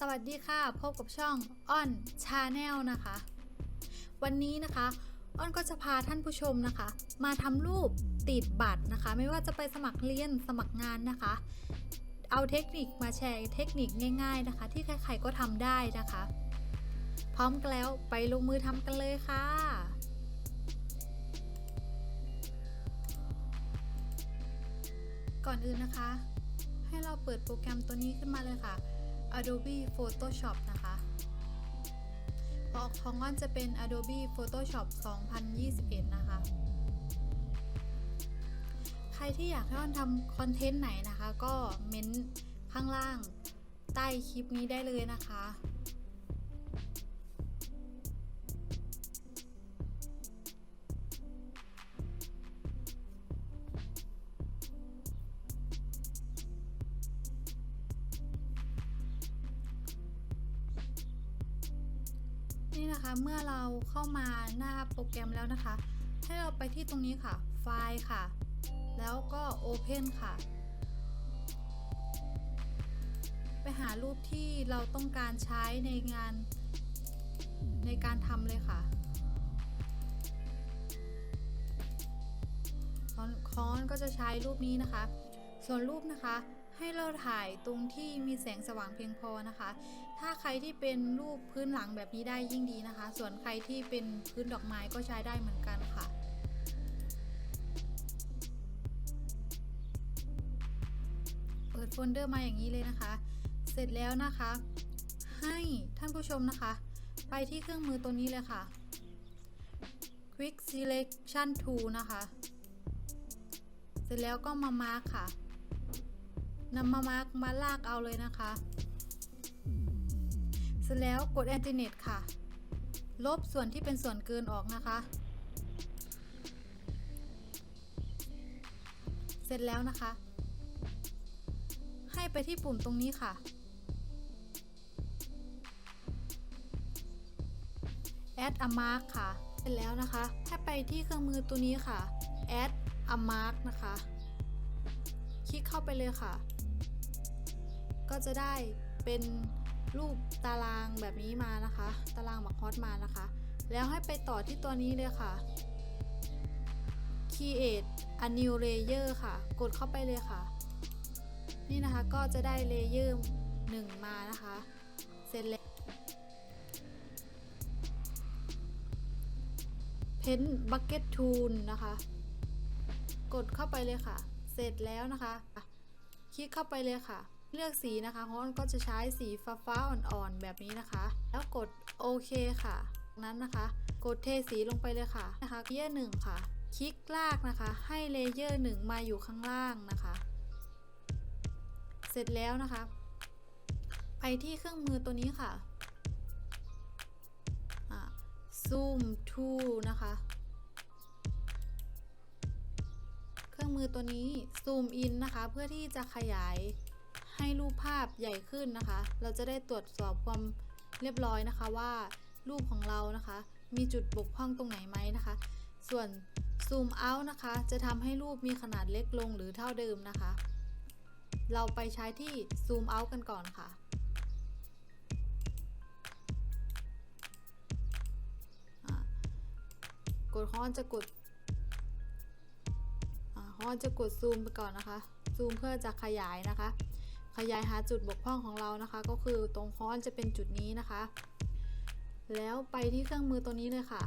สวัสดีค่ะ พบกับช่องอ้อนชาแนลนะคะ วันนี้นะคะอ้อนก็จะพาท่านผู้ชมนะคะ มาทำรูปติดบัตรนะคะ ไม่ว่าจะไปสมัครเรียนสมัครงานนะคะ เอาเทคนิคมาแชร์เทคนิคง่ายๆนะคะ ที่ใครๆก็ทำได้นะคะ พร้อมกันแล้วไปลงมือทำกันเลยค่ะก่อนอื่นนะคะ ให้เราเปิดโปรแกรมตัวนี้ขึ้นมาเลยค่ะ Adobe Photoshop นะคะออกของอ้อนจะเป็น Adobe Photoshop 2021 นะคะ ใครที่อยากให้อ้อนทำคอนเทนต์ไหนนะคะ ก็เม้นข้างล่างใต้คลิปนี้ได้เลยนะคะ นี่นะคะเมื่อเราเข้ามาหน้าโปรแกรมแล้วนะคะ ให้เราไปที่ตรงนี้ค่ะ ไฟล์ค่ะ แล้วก็ Open ค่ะ ไปหารูปที่เราต้องการใช้ในงานในการทำเลยค่ะคอนคอนก็จะใช้รูปนี้นะคะ ส่วนรูปนะคะ ให้เราถ่ายตรงที่มีแสงสว่างเพียงพอนะคะ ถ้าใครที่เป็นรูปพื้นหลังแบบนี้ได้ยิ่งดีนะคะ ส่วนใครที่เป็นพื้นดอกไม้ก็ใช้ได้เหมือนกันค่ะเปิดโฟลเดอร์มาอย่างนี้เลยนะคะ เสร็จแล้วนะคะ ให้ท่านผู้ชมนะคะ ไปที่เครื่องมือตัวนี้เลยค่ะ Quick Selection Tool นะคะ เสร็จแล้วก็มามาร์คค่ะ นำมามาร์คมาลากเอาเลยนะคะ เสร็จแล้วกด Antinet ค่ะ ลบส่วนที่เป็นส่วนเกินออกนะคะ เสร็จแล้วนะคะ ให้ไปที่ปุ่มตรงนี้ค่ะ Add a mark ค่ะ เสร็จแล้วนะคะ ให้ไปที่เครื่องมือตัวนี้ค่ะ Add a mark นะคะ คลิกเข้าไปเลยค่ะ ก็จะได้เป็นรูปตารางแบบนี้มานะคะ ตารางหมักฮอตมานะคะ แล้วให้ไปต่อที่ตัวนี้เลยค่ะ create a new layer ค่ะ กดเข้าไปเลยค่ะ นี่นะคะก็จะได้เลเยอร์หนึ่งมานะคะ เสร็จแล้ว Pen Bucket Tool นะคะ กดเข้าไปเลยค่ะ เสร็จแล้วนะคะ คลิกเข้าไปเลยค่ะ เลือกสีนะคะเพราะมันก็จะใช้สีฟ้าฟ้าอ่อนๆแบบนี้นะคะ แล้วกดโอเคค่ะนั้นนะคะ กดเทสีลงไปเลยค่ะนะคะเลเยอร์หนึ่งค่ะ คลิกลากนะคะ ให้เลเยอร์หนึ่งมาอยู่ข้างล่างนะคะ เสร็จแล้วนะคะ ไปที่เครื่องมือตัวนี้ค่ะอ่า zoom to นะคะ เครื่องมือตัวนี้ซูมอินนะคะ เพื่อที่จะขยาย ให้รูปภาพใหญ่ขึ้นนะคะ เราจะได้ตรวจสอบความเรียบร้อยนะคะว่ารูปของเรานะคะ มีจุดบกพร่องตรงไหนไหมนะคะ ส่วนซูมเอาท์นะคะ จะทำให้รูปมีขนาดเล็กลงหรือเท่าเดิมนะคะ เราไปใช้ที่ซูมเอาท์กันก่อนค่ะอ่ากดค้อนจะกดอ่าเขาจะกดซูมไปก่อนนะคะ ซูมเพื่อจะขยายนะคะ ขยายหาจุดบกพร่องของเรานะคะ ก็คือตรงค้อนจะเป็นจุดนี้นะคะ แล้วไปที่เครื่องมือตัวนี้เลยค่ะ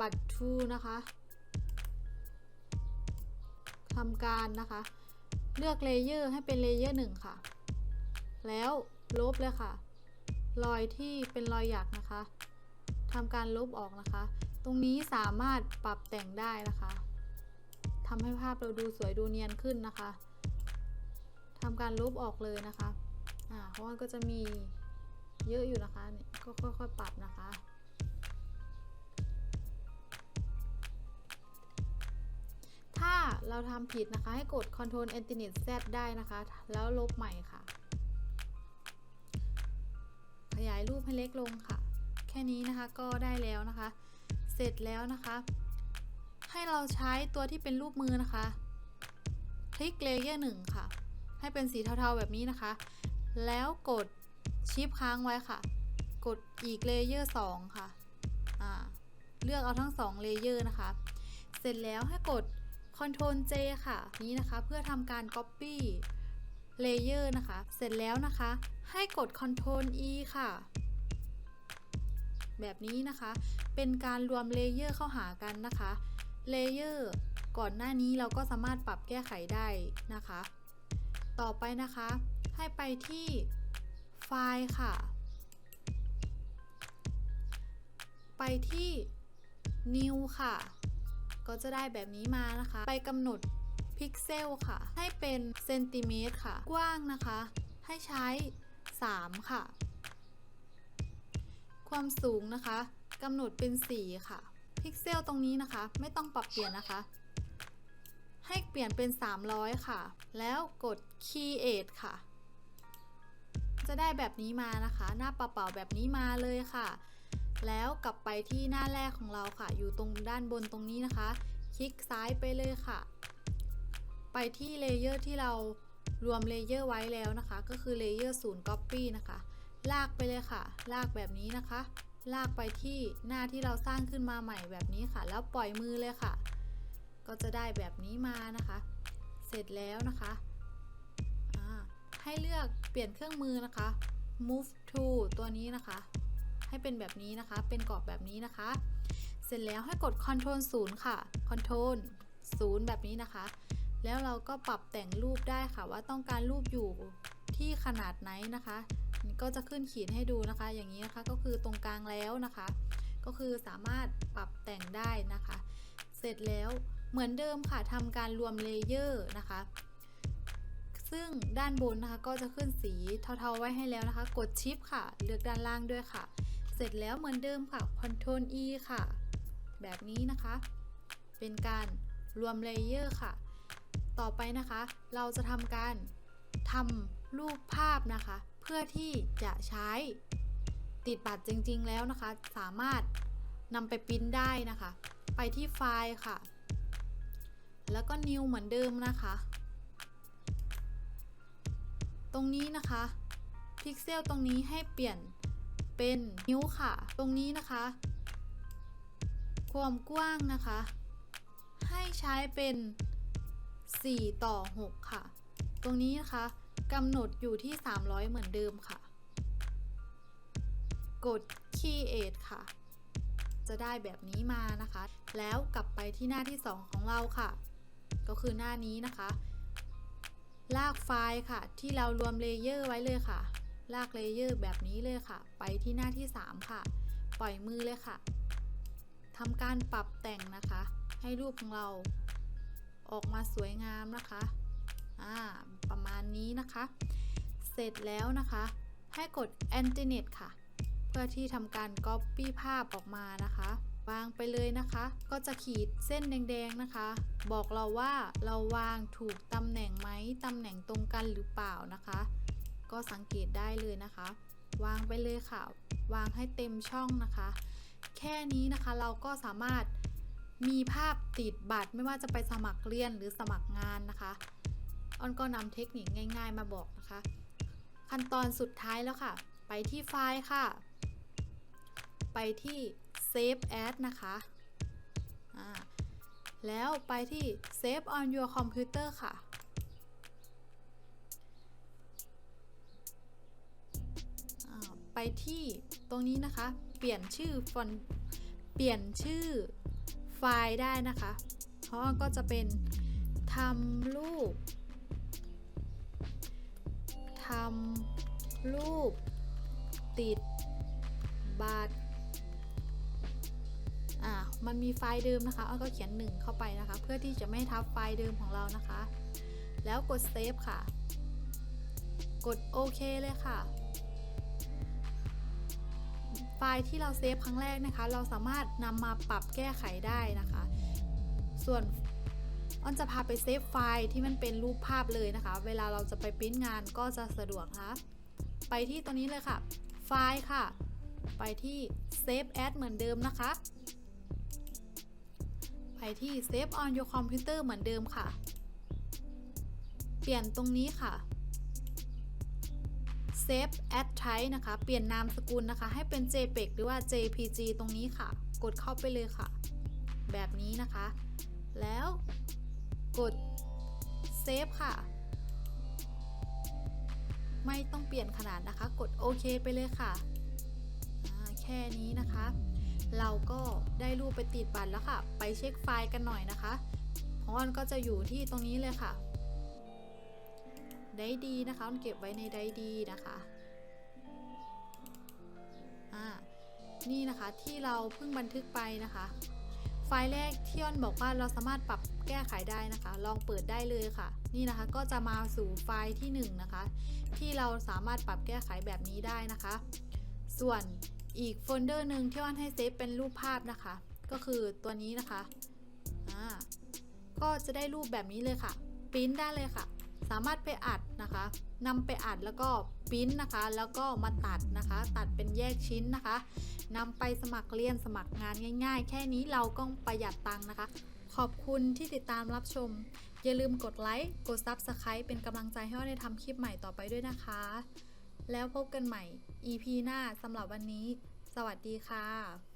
บัตรทูนะคะทำการนะคะ เลือกเลเยอร์ให้เป็นเลเยอร์หนึ่งค่ะ แล้วลบเลยค่ะ รอยที่เป็นรอยหยักนะคะทำการลบออกนะคะ ตรงนี้สามารถปรับแต่งได้นะคะทำให้ภาพเราดูสวยดูเนียนขึ้นนะคะ ทำการลบออกเลยนะคะอ่าเพราะว่าก็จะมีเยอะอยู่นะคะนี่ยก็ค่อยๆปรับนะคะ ถ้าเราทำผิดนะคะให้กด Ctrl Alt Z ได้นะคะ แล้วลบใหม่ค่ะ ขยายรูปให้เล็กลงค่ะ แค่นี้นะคะก็ได้แล้วนะคะ เสร็จแล้วนะคะ ให้เราใช้ตัวที่เป็นรูปมือนะคะ คลิกเลเยอร์หนึ่งค่ะ ให้เป็นสีเทาๆแบบนี้นะคะ แล้วกดชิปค้างไว้ค่ะ กดอีกเลเยอร์2ค่ะอ่าเลือกเอาทั้ง2เลเยอร์นะคะ เสร็จแล้วให้กด Ctrl J ค่ะ นี้นะคะเพื่อทำการ Copy เลเยอร์นะคะ เสร็จแล้วนะคะ ให้กด Ctrl E ค่ะ แบบนี้นะคะ เป็นการรวมเลเยอร์เข้าหากันนะคะ เลเยอร์ก่อนหน้านี้เราก็สามารถปรับแก้ไขได้นะคะ ต่อไปนะคะ ให้ไปที่ไฟล์ค่ะ ไปที่ New ค่ะ ก็จะได้แบบนี้มานะคะ ไปกำหนดพิกเซลค่ะ ให้เป็นเซนติเมตรค่ะ กว้างนะคะ ให้ใช้ 3 ค่ะ ความสูงนะคะกำหนดเป็น 4 ค่ะ พิกเซลตรงนี้นะคะ ไม่ต้องปรับเปลี่ยนนะคะ ให้เปลี่ยนเป็น 300 ค่ะ แล้วกด Create ค่ะ จะได้แบบนี้มานะคะ หน้าเปล่าๆแบบนี้มาเลยค่ะ แล้วกลับไปที่หน้าแรกของเราค่ะ อยู่ตรงด้านบนตรงนี้นะคะ คลิกซ้ายไปเลยค่ะ ไปที่เลเยอร์ที่เรารวมเลเยอร์ไว้แล้วนะคะ ก็คือเลเยอร์ศูนย์ Copy นะคะ ลากไปเลยค่ะ ลากแบบนี้นะคะ ลากไปที่หน้าที่เราสร้างขึ้นมาใหม่แบบนี้ค่ะ แล้วปล่อยมือเลยค่ะ ก็จะได้แบบนี้มานะคะ เสร็จแล้วนะคะให้เลือกเปลี่ยนเครื่องมือนะคะ move to ตัวนี้นะคะ ให้เป็นแบบนี้นะคะ เป็นกรอบแบบนี้นะคะ เสร็จแล้วให้กด control 0ค่ะ control 0แบบนี้นะคะ แล้วเราก็ปรับแต่งรูปได้ค่ะ ว่าต้องการรูปอยู่ที่ขนาดไหนนะคะก็จะขึ้นขีดให้ดูนะคะ อย่างนี้นะคะก็คือตรงกลางแล้วนะคะ ก็คือสามารถปรับแต่งได้นะคะ เสร็จแล้ว เหมือนเดิมค่ะทำการรวมเลเยอร์นะคะ ซึ่งด้านบนนะคะก็จะขึ้นสีเทาๆไว้ให้แล้วนะคะ กดชิปค่ะ เลือกด้านล่างด้วยค่ะ เสร็จแล้วเหมือนเดิมค่ะ Ctrl E ค่ะ แบบนี้นะคะ เป็นการรวมเลเยอร์ค่ะ ต่อไปนะคะ เราจะทำการทำรูปภาพนะคะ เพื่อที่จะใช้ติดบัตรจริงๆแล้วนะคะ สามารถนำไปปริ้นได้นะคะ ไปที่ไฟล์ค่ะ แล้วก็ New เหมือนเดิมนะคะ ตรงนี้นะคะพิกเซลตรงนี้ให้เปลี่ยนเป็นนิ้วค่ะ ตรงนี้นะคะ ความกว้างนะคะ ให้ใช้เป็น 4 ต่อ 6 ค่ะ ตรงนี้นะคะกำหนดอยู่ที่ 300 เหมือนเดิมค่ะ กด Create ค่ะ จะได้แบบนี้มานะคะ แล้วกลับไปที่หน้าที่ 2 ของเราค่ะ ก็คือหน้านี้นะคะ ลากไฟล์ค่ะ ที่เรารวมเลเยอร์ไว้เลยค่ะ ลากเลเยอร์แบบนี้เลยค่ะ ไปที่หน้าที่ 3 ค่ะ ปล่อยมือเลยค่ะทำการปรับแต่งนะคะ ให้รูปของเราออกมาสวยงามนะคะอ่าประมาณนี้นะคะ เสร็จแล้วนะคะ ให้กด Antinet ค่ะ เพื่อที่ทำการ Copy ภาพออกมานะคะ วางไปเลยนะคะ ก็จะขีดเส้นแดงๆนะคะ บอกเราว่าเราวางถูกตำแหน่งไหมตำแหน่งตรงกันหรือเปล่านะคะ ก็สังเกตได้เลยนะคะ วางไปเลยค่ะ วางให้เต็มช่องนะคะ แค่นี้นะคะเราก็สามารถมีภาพติดบัตรไม่ว่าจะไปสมัครเรียนหรือสมัครงานนะคะออนก็นำเทคนิคง่าย ๆ มาบอกนะคะ ขั้นตอนสุดท้ายแล้วค่ะ ไปที่ไฟล์ค่ะ ไปที่ Save As นะคะแล้วไปที่ Save on your computer ค่ะอ่าไปที่ตรงนี้นะคะ เปลี่ยนชื่อฟอนเปลี่ยนชื่อไฟล์ได้นะคะ เพราะก็จะเป็นทำรูปทำรูปติดบัตร มันมีไฟล์เดิมนะคะอ้อยก็เขียนหนึ่งเข้าไปนะคะ เพื่อที่จะไม่ทับไฟล์เดิมของเรานะคะ แล้วกดเซฟค่ะ กดโอเคเลยค่ะ ไฟล์ที่เราเซฟครั้งแรกนะคะ เราสามารถนำมาปรับแก้ไขได้นะคะ ส่วนอ้อนจะพาไปเซฟไฟล์ที่มันเป็นรูปภาพเลยนะคะ เวลาเราจะไปปริ้นงานก็จะสะดวกนะคะไปที่ตัวนี้เลยค่ะ ไฟล์ค่ะ ไปที่ Save As เหมือนเดิมนะคะ ไปที่ Save on your computer เหมือนเดิมค่ะ เปลี่ยนตรงนี้ค่ะ Save as Type นะคะ เปลี่ยนนามสกุลนะคะ ให้เป็น JPEG หรือว่า JPG ตรงนี้ค่ะ กดเข้าไปเลยค่ะ แบบนี้นะคะ แล้วกด Save ค่ะ ไม่ต้องเปลี่ยนขนาดนะคะ กดโอเคไปเลยค่ะ แค่นี้นะคะ เราก็ได้รูปไปติดบัตรแล้วค่ะ ไปเช็คไฟล์กันหน่อยนะคะ ของออนก็จะอยู่ที่ตรงนี้เลยค่ะได้ดีนะคะออนเก็บไว้ในได้ดีนะคะอ่านี่นะคะที่เราเพิ่งบันทึกไปนะคะ ไฟล์แรกที่ออนบอกว่าเราสามารถปรับแก้ไขได้นะคะ ลองเปิดได้เลยค่ะ นี่นะคะก็จะมาสู่ไฟล์ที่1นะคะ ที่เราสามารถปรับแก้ไขแบบนี้ได้นะคะ ส่วน อีกโฟลเดอร์หนึ่งที่ว่านให้เซฟเป็นรูปภาพนะคะ ก็คือตัวนี้นะคะอ่าก็จะได้รูปแบบนี้เลยค่ะปริ้นได้เลยค่ะ สามารถไปอัดนะคะนำไปอัดแล้วก็ปริ้นนะคะ แล้วก็มาตัดนะคะ ตัดเป็นแยกชิ้นนะคะนำไปสมัครเรียนสมัครงานง่าย ๆ แค่นี้เราก็ประหยัดตังค์นะคะ ขอบคุณที่ติดตามรับชม อย่าลืมกดไลค์ กด Subscribe เป็นกำลังใจให้เราได้ทำคลิปใหม่ต่อไปด้วยนะคะ แล้วพบกันใหม่ EP หน้าสำหรับวันนี้ สวัสดีค่ะ